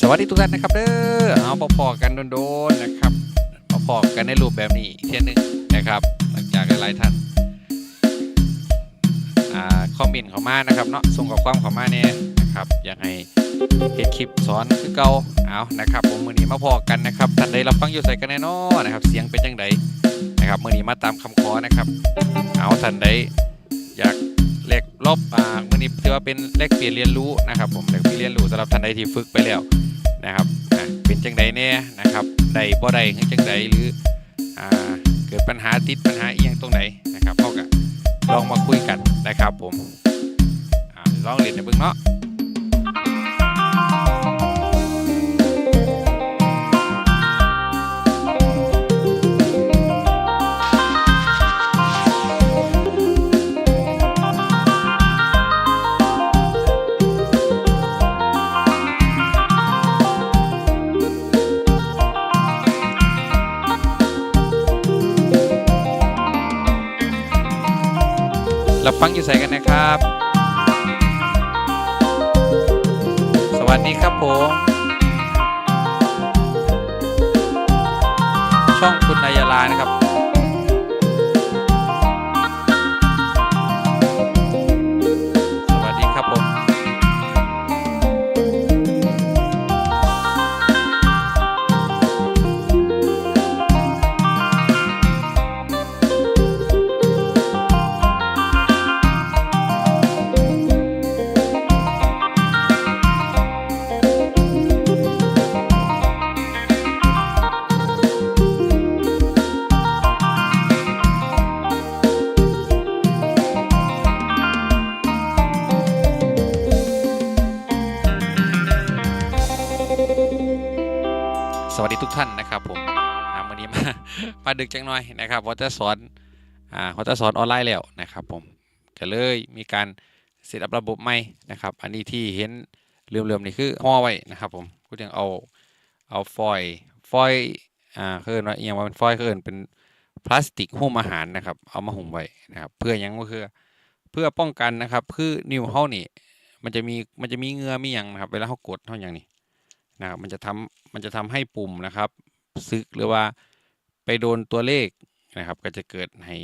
สวัสดีทุกท่านนะครับเด้อเอาพอๆกันโดนๆนะครับพอๆกันในรูปแบบนี้เที่ยหนึงนะครับ หลังจากหลายท่านอ่าคอมเมนต์เข้ามานะครับเนาะส่งข้อความเข้ามาเนี่ยนะครับอยากให้เห็นคลิปสอนคือเก่าเอานะครับ ผมมือนี้มาพอกันนะครับท่านใดรับฟังอยู่ใส่กันแน่นอนนะครับ เสียงเป็นจังไดนะครับมือนี้มาตามคำขอนะครับ เอาท่านใดอยาก เลบอ่ามือนี้ถือว่าเป็นเลกเปลี่ยนเรียนรู้นะครับ ผมเลกเปลี่ยนเรียนรู้สำหรับท่านใดที่ฝึกไปแล้วนะครับอะเป็นจังใดเนี่ยนะครับใดบ่ใดคือจังใดหรืออ่าเกิดปัญหาติดปัญหาเอียงตรงไหนนะครับเขาก็ลองมาคุยกันนะครับผมอ่าลองเรียนในเบื้องเนาะ ใส่กันนะครับ สวัสดีครับผม ช่องคุณนายาลานะครับ ดึกจังหน่อยนะครับว่าจะสอนอ่าว่าจะสอนออนไลน์แล้วนะครับผมก็เลยมีการเซตอัพระบบใหม่นะครับ อันนี้ที่เห็นเรื่อมๆนี่คือห่อไว้นะครับผมก็ยังเอาเอาฟอยล์ฟอยล์อ่าเคลื่อนว่าอย่างว่าเป็นฟอยล์เคลื่อนเป็นพลาสติกหุ้มอาหารนะครับ เอามาหุ้มไว้นะครับ เพื่อยังก็คือเพื่อป้องกันนะครับ คือนิ้วเฮานี่มันจะมีมันจะมีเงือมีหยังนะครับ เวลาเฮากดเฮาอย่างนี้นะครับ มันจะทำมันจะทำให้ปุ่มนะครับซึกหรือว่า ไปโดนตัวเลขนะครับ ก็จะเกิดให้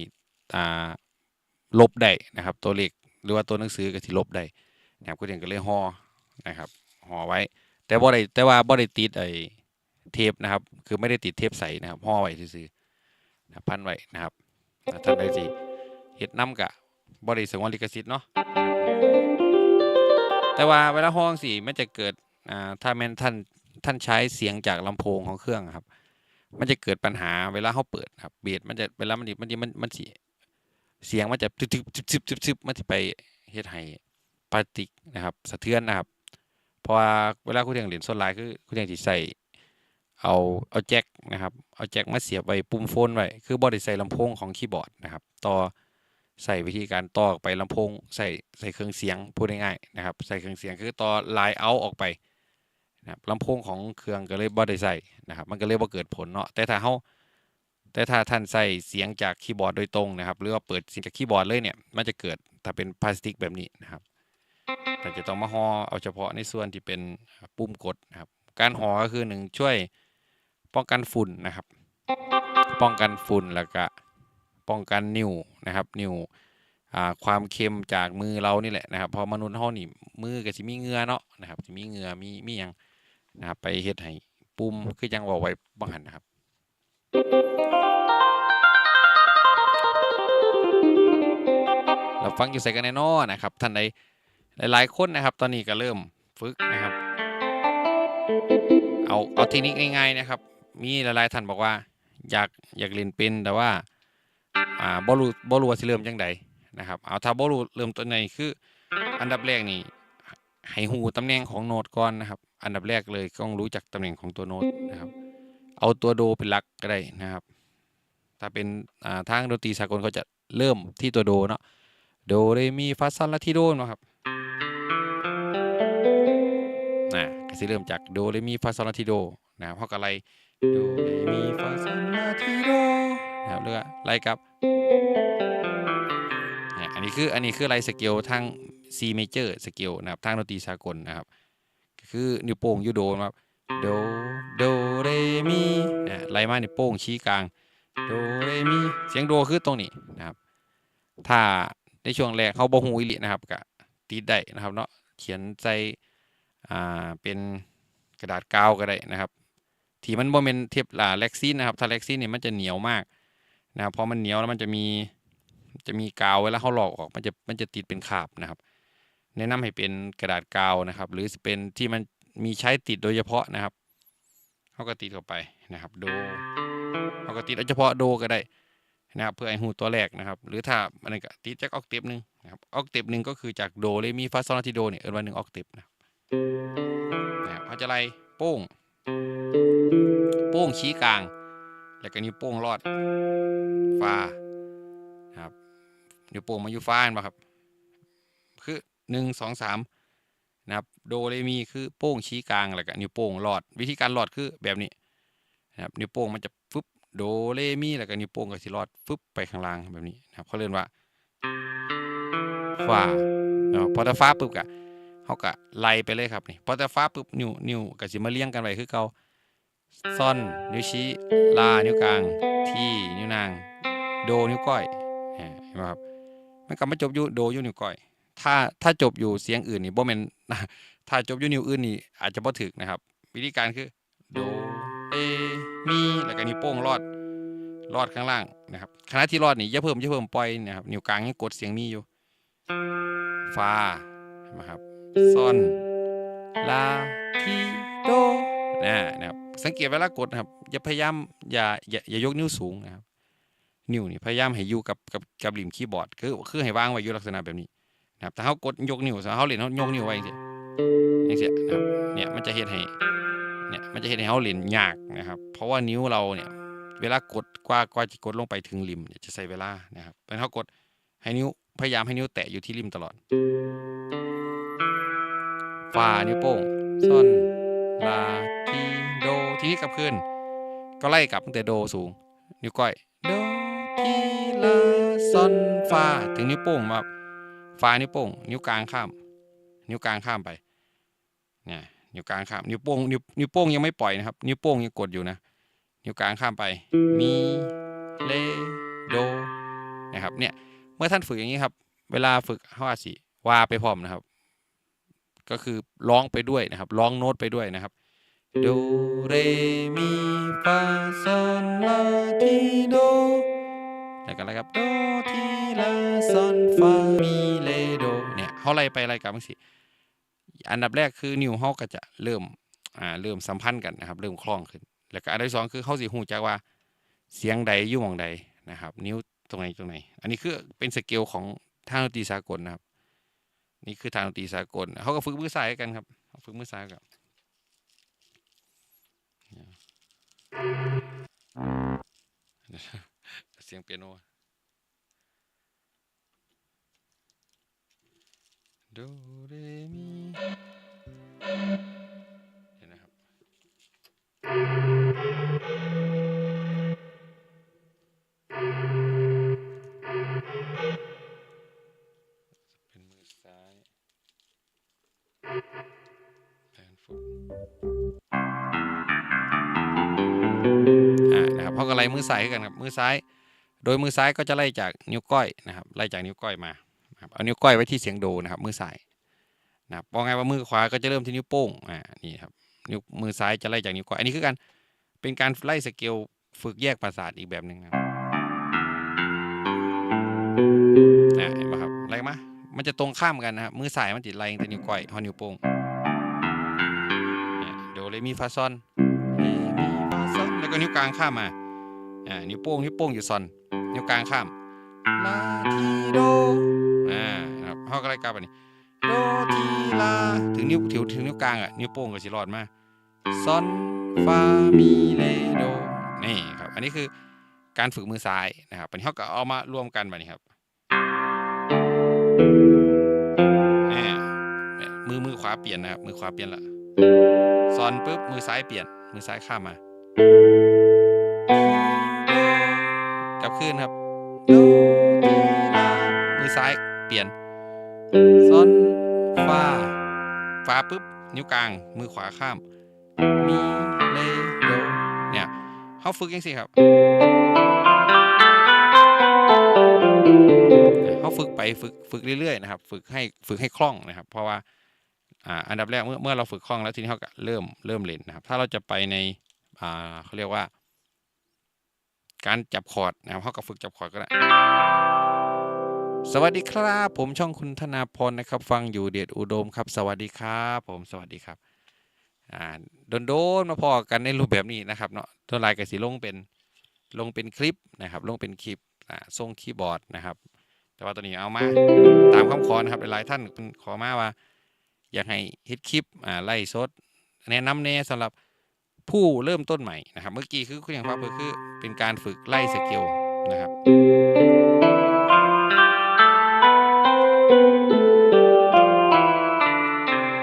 อ่าลบได้นะครับ ตัวเลขหรือว่าตัวหนังสือก็ที่ลบได้นะครับก็เรียนก็เลยห่อนะครับห่อไว้ แต่บ่ได้แต่ว่าบ่ได้ติดไอ้เทปนะครับ คือไม่ได้ติดเทปใสนะครับห่อไว้ซื่อๆพันไว้นะครับท่านใดสิเฮ็ดนํกะบ่ได้สงวนลิขสิทธิ์เนาะแต่ว่าเวลาห้องสิมันจะเกิดอ่าถ้าแม่นท่านท่านใช้เสียงจากลำโพงของเครื่องครับ มันจะเกิดปัญหาเวลาเขาเปิดครับเบสมันจะเวลามันดิมันดิมันมันสิเสียงมันจะทึบทึบทึบทึบทึบทึบมันจะไปเฮ็ดให้พลาสติกนะครับสะเทือนนะครับเพราะว่าเวลาคุณเรียงเหรียญโซนไลน์คือคุณเรียงสิใส่เอาเอาแจ็คนะครับเอาแจ็คมาเสียบไว้ปุ่มโฟนไว้คือบ่ได้ใส่ลำโพงของคีย์บอร์ดนะครับต่อใส่วิธีการต่อออกไปลำโพงใส่ใส่เครื่องเสียงพูดง่ายๆนะครับ ใส่เครื่องเสียงคือต่อไลน์เอาออกไป นะลำโพงของเครื่องก็เลยบ่ได้ใส่นะครับ มันก็เลยบ่เกิดผลเนาะแต่ถ้าเฮาแต่ถ้าท่านใส่เสียงจากคีย์บอร์ดโดยตรงนะครับ หรือว่าเปิดเสียงจากคีย์บอร์ดเลยเนี่ย มันจะเกิดถ้าเป็นพลาสติกแบบนี้นะครับแต่จะต้องมาห่อเอาเฉพาะในส่วนที่เป็นปุ่มกดนะครับ การห่อก็คือหนึ่งช่วยป้องกันฝุ่นนะครับ ป้องกันฝุ่นแล้วก็ป้องกันนิ่วนะครับ นิ่วความเค็มจากมือเรานี่แหละนะครับ พอมนุษย์เฮานี่มือก็สิมีเงือเนาะนะครับสิมีเงือมีมีหยัง นะครับไปเฮ็ดให้ปุ่มคือจังเว้าไว้บังหันนะครับเราฟังอยู่ใส่กันแน่นอนนะครับท่านใดหลายๆคนนะครับ ตอนนี้ก็เริ่มฝึกนะครับ เอาเอาเทคนิคง่ายๆนะครับ มีหลายๆท่านบอกว่า อยากอยากเรียนเป็นแต่ว่าอ่าบ่รู้บ่รู้ว่าสิเริ่มจังใดนะครับเอาถ้าบ่รู้เริ่มต้นไหนคือ อันดับแรกนี่ให้หูตำแหน่งของโน้ตก่อนนะครับ อันดับแรกเลยต้องรู้จักตำแหน่งของตัวโน้ตนะครับ เอาตัวโดเป็นหลักก็ได้นะครับ ถ้าเป็นอ่าทางดนตรีสากลเขาจะเริ่มที่ตัวโดเนาะโดเรมีฟาซอลลาทิโดเนาะครับนะก็สิเริ่มจากโดเรมีฟาซอลลาทิโดนะครับเพราะกับอะไรโดเรมีฟาซอลลาทิโดนะครับเรือว่าไล่กับเนี่ยอันนี้คืออันนี้คือไล่สเกลทาง C major สเกลนะครับทางดนตรีสากลนะครับก็ คือนิ้วโป้งยูโดนะครับโดโดเรมีอ่าไล่มานิ้วโป้งชี้กลางโดเรมีเสียงโดคือตรงนี้นะครับ ถ้าในช่วงแรกเขาบ่ฮู้อีหลีนะครับก็ติดได้นะครับเนาะเขียนใส่อ่าเป็นกระดาษกาวก็ได้นะครับที่มันบ่แม่นเทปลาแล็กซีนนะครับถ้าแล็กซีนนี่ยมันจะเหนียวมากนะครับพอมันเหนียวแล้วมันจะมีจะมีกาวเวลาเขาหลอกออกมันจะมันจะติดเป็นคาบนะครับ แนะนำให้เป็นกระดาษกาวนะครับ หรือเป็นที่มันมีใช้ติดโดยเฉพาะนะครับเขาก็ติดเข้าไปนะครับโดเขาก็ติดเอาเฉพาะโดก็ได้นะครับเพื่อให้หูตัวแรกนะครับ หรือถ้าอันนี้ก็ติดจากออกเทปหนึ่งนะครับออกเทปหนึ่งก็คือจากโดเรมีฟาโซลาทิโดเนี่ยเอิ้นว่าหนึ่งออกเทปนะครับนะครับเขาจะไล่โป้ง โป้งชี้กลาง แล้วก็นิ้วโป้งลอดฟานะครับนิ้วโป้งมาอยู่ฟ้าเห็นปะครับ หนึ่งสองสามนะครับโดเรมีคือโป้งชี้กลางแล้วก็นิ้วโป้งลอด วิธีการลอดคือแบบนี้นะครับนิ้วโป้งมันจะฟึบโดเรมีแล้วก็นิ้วโป้งก็สิลอดฟึบไปข้างล่างแบบนี้นะครับเขาเรียกว่าฟ้าเนาะพอถ้าฟ้าปุ๊บก็เขาก็ไล่ไปเลยครับนี่พอถ้าฟ้าปุ๊บนิ้วนิ้วก็สิมาเลี้ยงกันไว้คือเก่าซ่อนนิ้วชี้ลานิ้วกลางที่นิ้วนาง โดนิ้วก้อยเห็นไหมครับมันก็มาจบอยู่โดอยู่นิ้วก้อย ถ้าถ้าจบอยู่เสียงอื่นนี่บ่แม่นถ้าจบอยู่นิ้วอื่นนี่อาจจะบ่ถึกนะครับ วิธีการคือโดเรมีแล้วก็นิ้วโป้งลอดลอดข้างล่างนะครับขณะที่ลอดนี่อย่าเพิ่มอย่าเพิ่มปล่อยนะครับนิ้วกลางยังกดเสียงมีอยู่ฟานไหมครับซอนลาทีโดนะนะครับสังเกตเวลากดนะครับอย่าพยายามอย่าอย่าอย่ายกนิ้วสูงนะครับนิ้วนี่พยายามให้อยู่กับกับกับริมคีย์บอร์ดคือคือให้วางไว้อยู่ลักษณะแบบนี้ นะครับถ้าเขากดยกนิ้วถ้าเขาเล่นเขายกนิ้วไว้เองเงี้ยเนี่ยมันจะเฮ็ดให้เนี่ยมันจะเฮ็ดให้เขาเล่นยากนะครับ เพราะว่านิ้วเราเนี่ยเวลากดกว่ากว่าจะกดลงไปถึงริมเนี่ยจะใช้เวลานะครับเป็นเขากดให้นิ้วพยายามให้นิ้วแตะอยู่ที่ริมตลอดฝ่านิ้วโป้งซ่อนลาทีโดทีนี้กลับคืนก็ไล่กลับตั้งแต่โดสูง นิ้วก้อยโดทีลาซอนฟาถึงนิ้วโป้งมา ฟานิ้วโป้ง นิ้วกลางข้าม นิ้วกลางข้ามไปเนี่ยนิ้วกลางข้าม นิ้วโป้งนิ้วนิ้วโป้งยังไม่ปล่อยนะครับ นิ้วโป้งยังกดอยู่นะ นิ้วกลางข้ามไป มี เล โด นะครับเนี่ยเมื่อท่านฝึกอย่างนี้ครับ เวลาฝึกเขาอาสิวาไปพร้อมนะครับ ก็คือร้องไปด้วยนะครับ ร้องโน้ตไปด้วยนะครับโดเรมีฟาซอนลาทีโด แล้วก็อะไรครับโดทีลาซอนฟามีเลโดเนี่ยเขาไล่ไปไล่กลับจังสิอันดับแรกคือนิ้วเขาก็จะเริ่มอ่าเริ่มสัมพันธ์กันนะครับ เริ่มคล่องขึ้น แล้วก็อันที่สองคือเขาสิหูจักว่าเสียงใดอยู่มองใดนะครับ นิ้วตรงไหนตรงไหน อันนี้คือเป็นสเกลของทางดนตรีสากลนะครับ นี่คือทางดนตรีสากลเขาก็ฝึกมือซ้ายกันครับฝึกมือซ้ายกับ เสียงเปียโนโดเรมีเห็นนะครับ เป็นมือซ้ายแอนฟุตอ่านะครับเขาก็ไล่มือซ้ายให้กันครับ มือซ้าย โดยมือซ้ายก็จะไล่จากนิ้วก้อยนะครับ ไล่จากนิ้วก้อยมาเอานิ้วก้อยไว้ที่เสียงโดนะครับ มือซ้ายนะครับบอกไงว่ามือขวาก็จะเริ่มที่นิ้วโป้งอ่านี่ครับนิ้วมือซ้ายจะไล่จากนิ้วก้อยอันนี้คือการเป็นการไล่สเกลฝึกแยกประสาทอีกแบบหนึ่งนะครับอ่าเห็นไหมครับไล่มามันจะตรงข้ามกันนะครับมือซ้ายมันติดไล่ตั้งแต่นิ้วก้อยฮอนิ้วโป้งเนี่ยโดเรมีฟาซอนมีฟาซอนแล้วก็นิ้วกลางข้ามมา อ่านิ้วโป้งนิ้วโป้งอยู่ซอนนิ้วกลางข้ามลาทีโดอ่านะครับเขาก็ไล่กลับไปนี่โดทีลาถึงนิ้วถึงถึงนิ้วกลางอะนิ้วโป้งก็สิรอดมาซอนฟามีเลโดนี่ครับอันนี้คือการฝึกมือซ้ายนะครับอันนี้เขาก็เอามารวมกันแบบนี้ครับนี่มือมือขวาเปลี่ยนนะครับมือขวาเปลี่ยนละซอนปุ๊บมือซ้ายเปลี่ยนมือซ้ายข้ามมากลับ ขึ้นครับโดทีลามือซ้ายเปลี่ยนซอนฟาฟาปุ๊บนิ้วกลางมือขวาข้าม มีเลโดเนี่ยเขาฝึกยังสิครับเขาฝึกไปฝึกฝึกเรื่อยๆนะครับ ฝึกให้ฝึกให้คล่องนะครับ เพราะว่าอ่าอันดับแรกเมื่อเมื่อเราฝึกคล่องแล้วทีนี้เขาก็เริ่มเริ่มเล่นนะครับ ถ้าเราจะไปในอ่าเขาเรียกว่า การจับคอร์ดนะครับเขาก็ฝึกจับคอร์ดก็ได้สวัสดีครับ ผมช่องคุณธนาพรนะครับ ฟังอยู่เดชอุดมครับ สวัสดีครับผมสวัสดีครับอ่าโดนๆมาพอกันในรูปแบบนี้นะครับเนาะตัวลายกับสีลงเป็นลงเป็นคลิปนะครับ ลงเป็นคลิปอ่าทรงคีย์บอร์ดนะครับ แต่ว่าตัวนี้เอามาตามคำขอนะครับหลายท่านขอมาว่า อยากให้เฮ็ดคลิปอ่าไล่สดแนะนำแน่สำหรับ ผู้เริ่มต้นใหม่นะครับ เมื่อกี้คือคุณอย่างว่าคือเป็นการฝึกไล่สเกลนะครับ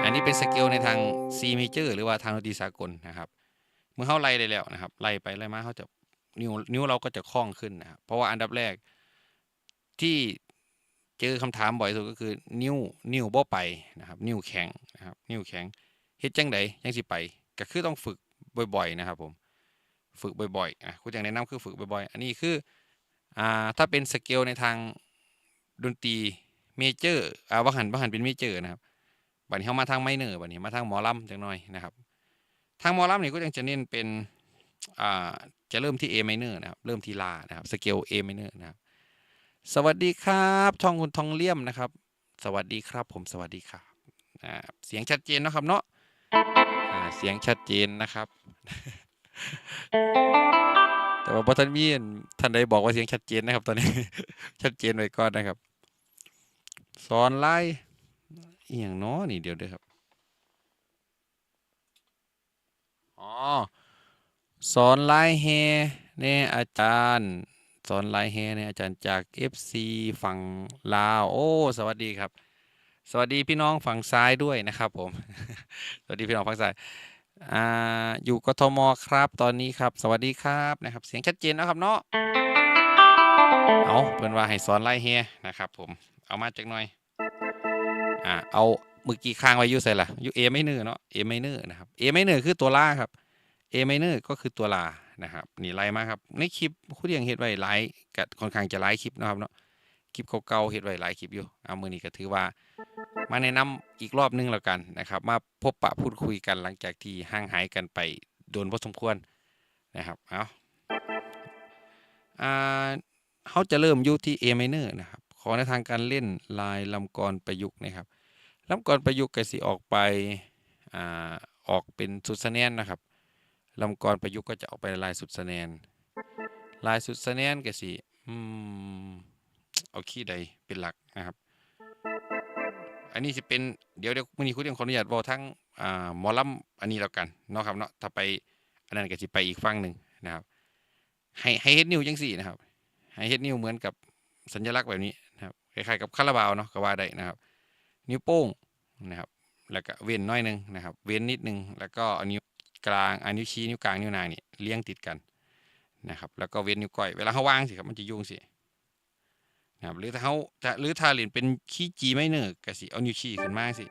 อันนี้เป็นสเกลในทาง C major หรือว่าทางดนตรีสากลนะครับ เมื่อเขาไล่ได้แล้วนะครับ ไล่ไปไล่มาเขาจะนิ้วนิ้วเราก็จะคล่องขึ้นนะครับเพราะว่าอันดับแรกที่เจอคำถามบ่อยสุดก็คือ นิ้วนิ้วบ่ไปนะครับ นิ้วแข็งนะครับ นิ้วแข็งเฮ็ดจังไดยังสิไป ก็คือต้องฝึก บ่อยๆนะครับผมฝึกบ่อยๆอะคุณอย่างแนะนำคือฝึกบ่อยๆ อันนี้คืออ่าถ้าเป็นสเกลในทางดนตรีเมเจอร์อ่าวหันว่าหันเป็นเมเจอร์นะครับบัดนี้เขามาทางไมเนอร์บัดนี้มาทางหมอลำจังหน่อยนะครับ ทางหมอลำนี่ก็ยังจะเน้นเป็นอ่าจะเริ่มที่ A minor นะครับเริ่มที่ลานะครับสเกล A minor นะครับสวัสดีครับช่องคุณทองเลี่ยมนะครับ สวัสดีครับผมสวัสดีครับอ่าเสียงชัดเจนนะครับเนาะ เสียงชัดเจนนะครับ แต่ว่าบ่ท่านมีอันท่านใดบอกว่าเสียงชัดเจนนะครับ ตอนนี้ ชัดเจนไว้ก่อนนะครับ สอนไล่อียงนาะนี่เดียวเด้อครับอ๋อสอนไลน์แฮเนี่ยอาจารย์สอนไลน์แฮเนี่ยอาจารย์จาก FC ฝั่งลาว โอ้ สวัสดีครับ สวัสดีพี่น้องฝั่งซ้ายด้วยนะครับผม สวัสดีพี่น้องฝั่งซ้ายอ่าอยู่กทมครับตอนนี้ครับ สวัสดีครับนะครับ เสียงชัดเจนนะครับเนาะเอาเพิ่อนว่าให้สอนไล่เฮียนะครับผมเอามาจากหน่อยอ่าเอาเมื่อกี้ค้างไว้ยู่ใส่ละยู่ A ไม่เนอร์เนาะ A ไม่เนอร์นะครับ A ไม่เนอร์คือตัวล่าครับ A minor ก็คือตัวลานะครับนี่ไล่มาครับในคลิปคุณเรียงเฮ็ดไว้หลายก็ค่อนข้างจะหลายคลิปนะครับเนาะ คลิปเก่าๆเฮ็ดไว้หลายคลิปอยู่เอามือนี้ก็ถือว่า มาแนะนำอีกรอบนึงแล้วกันนะครับ มาพบปะพูดคุยกันหลังจากที่ห่างหายกันไปโดนพอสมควรนะครับเอาอ่าเขาจะเริ่มอยู่ที่ A minor นะครับขอในทางการเล่นลายลำกรประยุกต์นะครับลำกรประยุกต์ก็สิออกไปอ่าออกเป็นสุดสแนนนะครับลำกรประยุกต์ก็จะออกไปลายสุดสแนนลายสุดสแนนก็สิอืม เอาขี้ใดเป็นหลักนะครับ อันนี้จะเป็นเดี๋ยวเดี๋ยวมือนี้คุณยังขออนุญาตบอกทั้งอ่าหมอลำอันนี้แล้วกันเนาะครับเนาะถ้าไปอันนั้นก็สิไปอีกฝั่งหนึ่งนะครับ ให้ให้เฮ็ดนิ้วจังสี่นะครับ ให้เฮ็ดนิ้วเหมือนกับสัญลักษณ์แบบนี้นะครับคล้ายๆกับคาราบาวเนาะก็ว่าได้นะครับ นิ้วโป้งนะครับแล้วก็เว้นน้อยหนึงนะครับ เว้นนิดนึงแล้วก็นิ้วกลางอันนิ้วชี้นิ้วกลางนิ้วนางนี่เลี้ยงติดกันนะครับ แล้วก็เว้นนิ้วก้อยเวลาเขาวางสิครับมันจะยุ่งสิ นะครับหรือถ้าเขาจะหรือถ้าเล่นเป็นขี้จีไม่เนอร์ก็สิเอานิ้วชี้ขึ้นมาสิ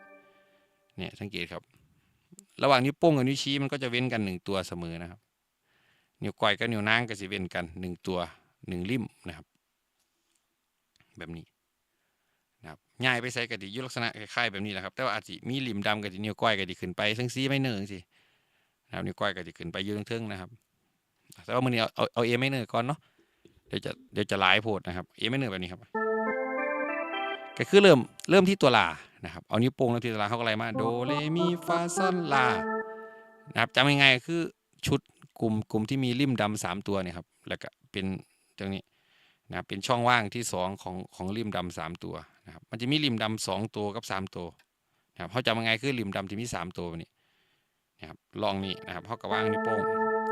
เนี่ยสังเกตครับ ระหว่างนิ้วโป้งกับนิ้วชี้มันก็จะเว้นกันหนึ่งตัวเสมอนะครับ นิ้วก้อยกับนิ้วนางก็สิเว้นกันหนึ่งตัวหนึ่งริมนะครับ แบบนี้นะครับง่ายไปใส่กะดิยุลักษณะคล้ายๆแบบนี้แหละครับ แต่ว่าอาจจะมีริมดำกะดินิ้วก้อยกะดิขึ้นไป ซึ่งซีไม่เนอร์สินะครับนิ้วก้อยกะดิขึ้นไปยืนเทิงๆนะครับแต่ว่ามือนี้เอาเอาเอาเอไม่เนอร์ก่อนเนาะ เดี๋ยวจะเดี๋ยวจะหลายโพดนะครับเอไม่เนอร์แบบนี้ครับก็คือเริ่มเริ่มที่ตัวลานะครับเอานิ้วโป้งแล้วที่ตัวลาเขาก็ไล่มาโดเรมีฟาซอนลานะครับจำยังไงคือชุดกลุ่มกลุ่มที่มีริมดำสามตัวเนี่ยครับแล้วก็เป็นตรงนี้นะเป็นช่องว่างที่สองของของริมดำสามตัวนะครับมันจะมีริมดำสองตัวกับสามตัวนะครับเขาจำยังไงคือริมดำที่มีสามตัวนี่นะครับลองนี่นะครับเขาก็ว่างนิ้วโป้ง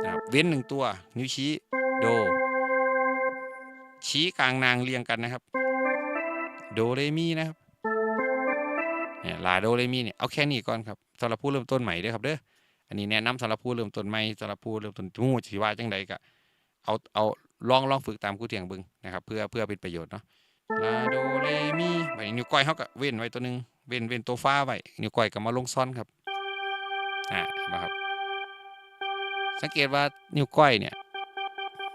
นะครับเว้นหนึ่งตัวนิ้วชี้โด ชี้กลางนางเรียงกันนะครับ โดเรมีนะครับเนี่ยลาโดเรมีเนี่ยเอาแค่นี้ก่อนครับสำหรับผู้เริ่มต้นใหม่ด้วยครับเด้ออันนี้แนะนำสำหรับผู้เริ่มต้นใหม่สำหรับผู้เริ่มต้นมู่สิว่าจังใดก็เอาเอาลองลองฝึกตามครูเทียงบึงนะครับ เพื่อเพื่อเป็นประโยชน์เนาะลาโดเรมีไว้นิ้วก้อยเขาก็เว้นไว้ตัวหนึงเว้นเว้นตัวฟ้าไว้นิ้วก้อยก็มาลงซ้อนครับอ่าเห็นไหมครับ สังเกตว่านิ้วก้อยเนี่ย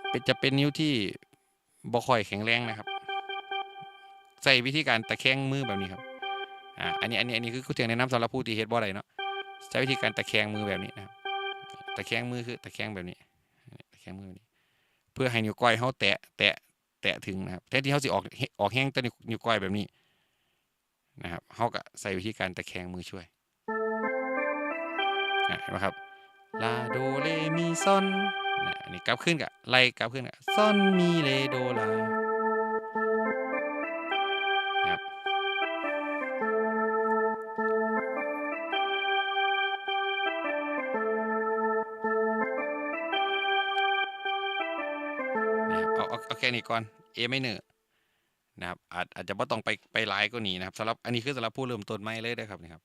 เป็นจะเป็นนิ้วที่ บ่ค่อยแข็งแรงนะครับ ใส่วิธีการตะแคงมือแบบนี้ครับอ่าอันนี้อันนี้อันนี้คือกูเตียงแนะนำสำหรับผู้ที่เฮ็ดบ่ได้เนาะใช้วิธีการตะแคงมือแบบนี้นะครับตะแคงมือคือตะแคงแบบนี้ตะแคงมือแบบนี้ เพื่อให้นิ้วก้อยเขาแตะแตะแตะถึงนะครับแทนที่เขาสิออกออกแห้งแต่นิ้วนิ้วก้อยแบบนี้นะครับเขาก็ใส่วิธีการตะแคงมือช่วยอะเห็นไหมครับลาโดเลมีซอน นะอันนี้กลับขึ้นกับไล่กลับขึ้นกับซอนมีเลโดลาครับเอาเอาแค่นี้ก่อน A ไม่เนอร์นะครับอาจอาจจะไม่ต้องไปไปไลายก็หนีนะครับสำหรับอันนี้คือสำหรับผู้เริ่มต้นไม่เลยนะครับนี่ครับ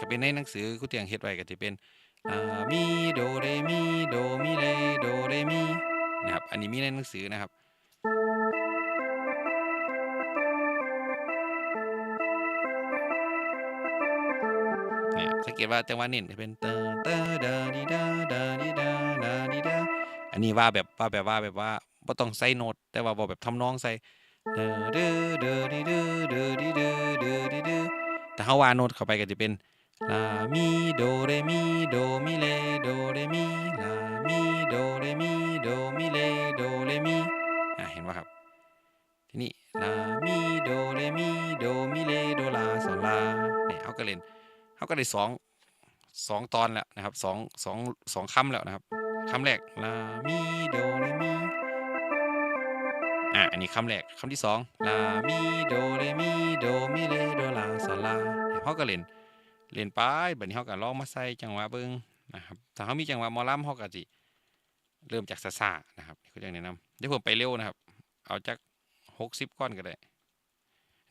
ก็เป็นในหนังสือคุเตียงเฮ็ดไว้ก็จะเป็นอ่ามีโดเรมีโดมีเลโดเรมีนะครับ อันนี้มีในหนังสือนะครับ เนี่ยสังเกตว่าจังหวะเน้นจะเป็นเตอเตอดาดีดาดาดีดาดาดีดาอันนี้ว่าแบบว่าแบบว่าแบบว่าบ่ต้องใส่โน้ตแต่ว่าบ่แบบทำนองใส่เดอเดอเดอดีเดอเดอดีเดอเดอดีเดอแต่เฮาว่าโน้ตเข้าไปก็จะเป็น ลามีโดเรมีโดมิเลโดเรมีลามีโดเรมีโดมิเลโดเรมีอะเห็นป่ะครับ ทีนี้ลามีโดเรมีโดมิเลโดลาโซลาเนี่ยเขาก็เล่นเขาก็ได้สองสองตอนแล้วนะครับสองสองสองคำแล้วนะครับคำแรกลามีโดเรมีอะอันนี้คำแรกคำที่สองลามีโดเรมีโดมิเรโดลาซาลาเนี่ยเขาก็เล่น เล่นไปบัดนี้เขาก็ลองมาใส่จังหวะเบิ้งนะครับถ้าเขามีจังหวะมอลำเขาก็จิเริ่มจากซาซานะครับนี่เขาจะแนะนำเดี๋ยวผมไปเร็วนะครับ เอาจากหกสิบก้อนก็ได้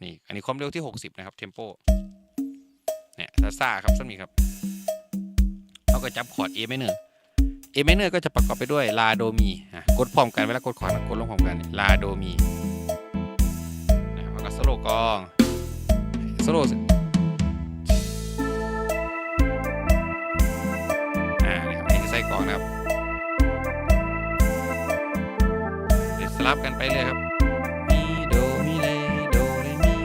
นี่ อันนี้ความเร็วที่หกสิบนะครับ เทมโป เนี่ยซาซาครับสักนี้ครับเราก็จับคอร์ด A minor A minor ก็จะประกอบไปด้วยลาโดมีอะกดพร้อมกันเวลากดคอร์ดกดลงพร้อมกันลาโดมีนะครับแล้วก็โซโลกองโซโล องนะครับเดี๋ยวสลับกันไปเลยครับมีโดมีเลโดเรมี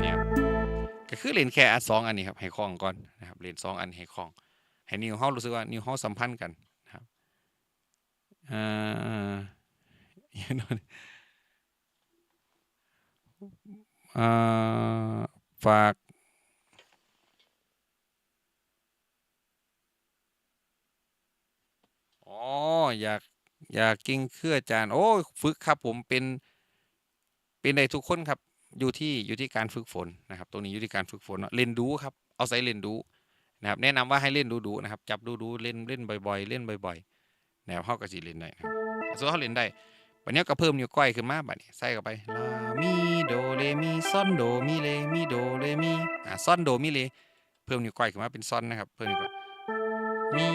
เนี่ยก็คือเล่นแค่อันสองอันนี้ครับให้คล้องก่อนนะครับเล่นสองอันให้คล้อง ให้นิวเฮารู้สึกว่านิวเฮาสัมพันธ์กันนะครับอ่าอย่างนั้นอ่าฝาก อ๋อ อยาก อยากกิ้งเครืออาจารย์โอ้ฝึกครับผมเป็น เป็นได้ทุกคนครับ อยู่ที่อยู่ที่การฝึกฝนนะครับ ตรงนี้อยู่ที่การฝึกฝนเนาะเล่นดูครับ เอาใส่เล่นดูนะครับ แนะนำว่าให้เล่นดูดูนะครับ จับดูดูเล่นเล่นบ่อย ๆ เล่นบ่อยๆแนวเขาก็สิเล่นได้นะครับส่วนเขาเล่นได้บัดนี้ก็เพิ่มนิ้วก้อยขึ้นมาบัดนี้ใส่เข้าไปลามีโดเรมีซอนโดมิเลมีโดเรมีอ่าซอนโดมิเลเพิ่มนิ้วก้อยขึ้นมาเป็นซอนนะครับ เพิ่มนิ้วก้อยมี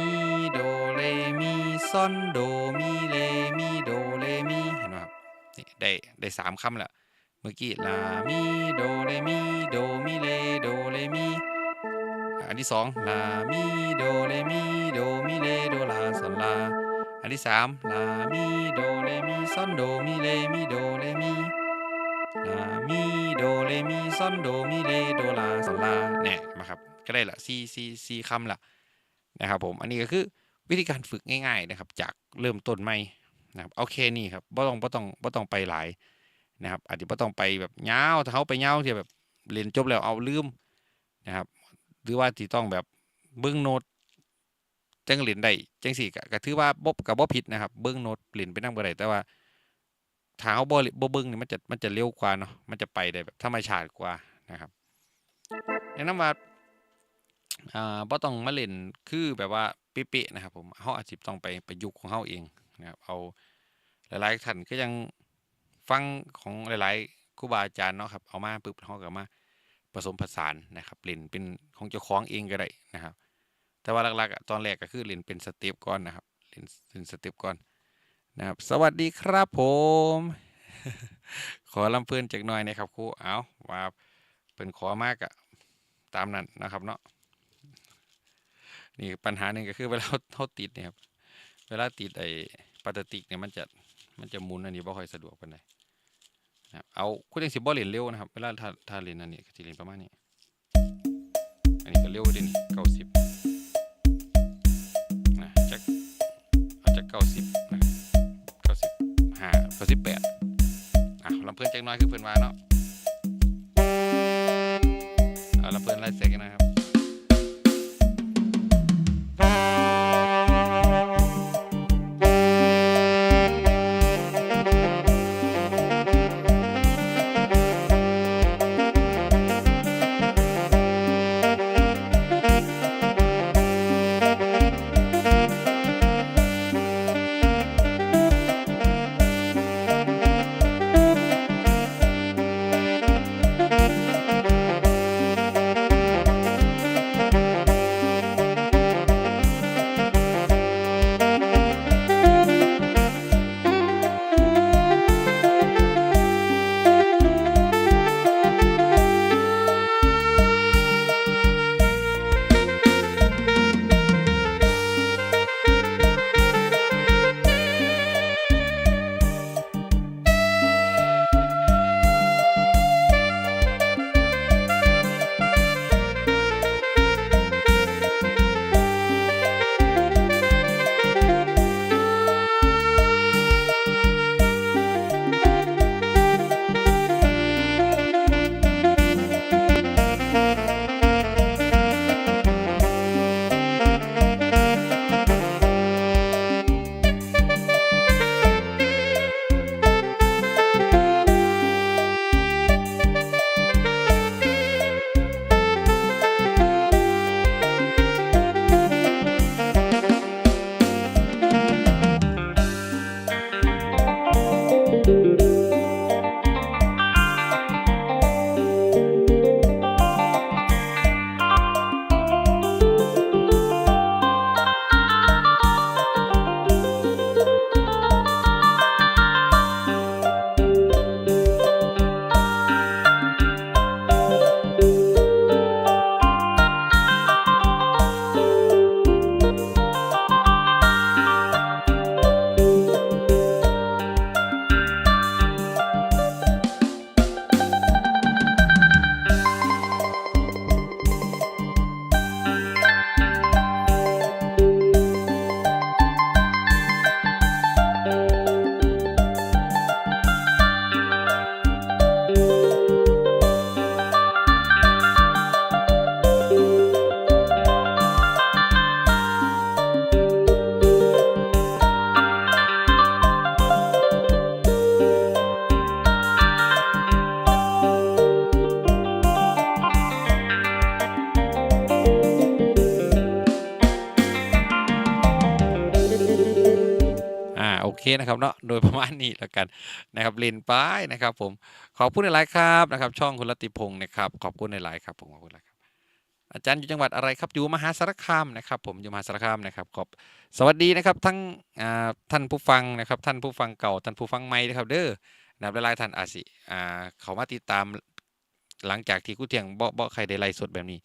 เรมีซอนโดมิเลมีโดเรมีเห็นไหมครับนี่ได้ได้สามคำแล้วเมื่อกี้ลามีโดเรมีโดมิเลโดเรมีอันที่สองลามีโดเรมีโดมิเลโดลาซอนลาอันที่สามลามีโดเรมีซอนโดมิเลมิโดเรมีลามีโดเรมีซอนโดมิเลโดลาซอนลาเนี่ยมาครับก็ได้ละสี่สี่สี่คำละนะครับผม อันนี้ก็คือ วิธีการฝึกง่าย ๆนะครับ จากเริ่มต้นใหม่นะครับเอาแค่นี้ครับบ่ต้องบ่ต้องบ่ต้องไปหลายนะครับ อาจจะไม่ต้องไปแบบยาถ้าเขาไปยาที่แบบเรียนจบแล้วเอาลืมนะครับ หรือว่าที่ต้องแบบเบิ้งโน้ตจังเรียนได้จังสี่ก็ถือว่าบ่กับบ่ผิดนะครับ เบิ้งโน้ตเรียนไปนั่งบ่ได้แต่ว่าถ้าเขาบ่บ่เบิ้งนี่มันจะมันจะเร็วกว่าเนาะมันจะไปได้แบบธรรมชาติกว่านะครับแนะนำว่า อ่าบ่ต้องมาเล่นคือแบบว่าเป๊ะๆนะครับ ผมเขาอาจจะต้องไปประยุกต์ของเขาเองนะครับเอาหลายๆท่านก็ยังฟังของหลายๆครูบาอาจารย์เนาะครับเอามาปุ๊บเขาก็มาผสมผสานนะครับเล่นเป็นของเจ้าของเองก็ได้นะครับ แต่ว่าหลักๆตอนแรกก็คือเล่นเป็นสเต็ปก่อนนะครับเล่นเล่นสเต็ปก่อนนะครับ สวัสดีครับผม ขอลำเพิ่อนจักหน่อยนะครับครูเอาว่าเพิ่นขอมากอะตามนั้นนะครับเนาะ นี่ปัญหาหนึ่งก็คือเวลาเราเราติดเนี่ยครับเวลาติดไอ้พลาสติกเนี่ยมันจะมันจะหมุนอันนี้บ่ค่อยสะดวกปานใดนะครับเอาคุณจังสิบ่เล่นเร็วนะครับ เวลาถ้าถ้าเล่นอันนี้ก็สิเล่นประมาณนี้ อันนี้ก็เร็วเด้นี่90นะจักเอาจัก90นะครับ95 98อะลำเพิ่นจักน่อยคือเพิ่นวาเนาะเอาลำเพิ่นไล่เสกนะครับ นะครับเนาะโดยประมาณนี้แล้วกันนะครับเล่นไปนะครับ ผมขอบคุณหลายครับนะครับ ช่องคุณรติพงศ์นะครับขอบคุณหลายครับผมขอบคุณหลายครับอาจารย์อยู่จังหวัดอะไรครับอยู่มหาสารคามนะครับผมอยู่มหาสารคามนะครับขอบสวัสดีนะครับทั้งท่านผู้ฟังนะครับ ท่านผู้ฟังเก่าท่านผู้ฟังใหม่นะครับ เด้อนะครับหลายท่านอาจสิเขามาติดตามหลังจากที่กู้เทียงบ่บ่ใครได้ไลฟ์สดแบบนี้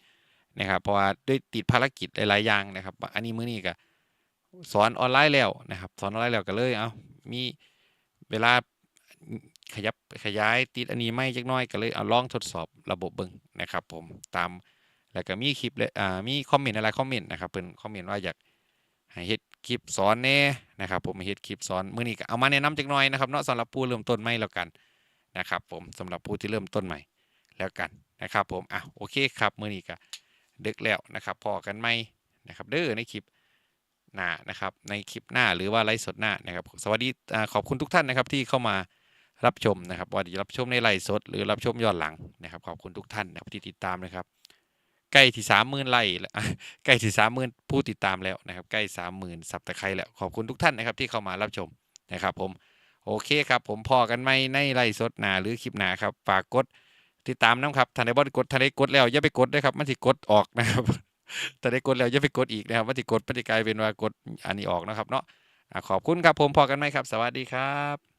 นะครับเพราะว่าด้วยติดภารกิจหลายๆอย่างนะครับ อันนี้มื้อนี้ก็ สอนออนไลน์แล้วนะครับ สอนออนไลน์แล้วก็เลยเอามีเวลาขยับขยายติดอันนี้ไม่จักน้อยก็เลยเอาลองทดสอบระบบเบิ่งนะครับผมตามแล้วก็มีคลิปเลยอ่ามีคอมเมนต์อะไรคอมเมนต์นะครับเพิ่นคอมเมนต์ว่าอยากให้เฮ็ดคลิปสอนแน่นะครับ ผมให้เฮ็ดคลิปสอนมื้อนี้ก็เอามาแนะนำจักน่อยนะครับเนาะสำหรับผู้เริ่มต้นใหม่แล้วกันนะครับ ผมสำหรับผู้ที่เริ่มต้นใหม่แล้วกันนะครับ ผมอะโอเคครับมื้อนี้ก็ดึกแล้วนะครับพอกันใหม่นะครับ เด้อในคลิป หน้านะครับในคลิปหน้าหรือว่าไลฟ์สดหน้านะครับสวัสดีอขอบคุณทุกท่านนะครับที่เข้ามารับชมนะครับว่าจะรับชมในไลฟ์สดหรือรับชมย้อนหลังนะครับขอบคุณทุกท่านนะครับที่ติดตามนะครับใกล้ที่สามหมื่นไลค์แล้วใกล้ที่สามหมื่นผู้ติดตามแล้วนะครับใกล้สามหมื่นสับตะไคร้แล้วขอบคุณทุกท่านนะครับที่เข้ามารับชมนะครับผมโอเคครับผมพอกันไหมในไลฟ์สดหนาหรือคลิปหนาครับฝากกดติดตามนะครับทันได้บอดกดทันได้กดแล้วอย่าไปกดด้วยครับมันสิกดออกนะครับ แต่ได้กดแล้วอย่าไปกดอีกนะครับมันที่กดปฏิกายเป็นว่ากดอันนี้ออกนะครับเนาะอะขอบคุณครับผมพอกันไหมครับ สวัสดีครับ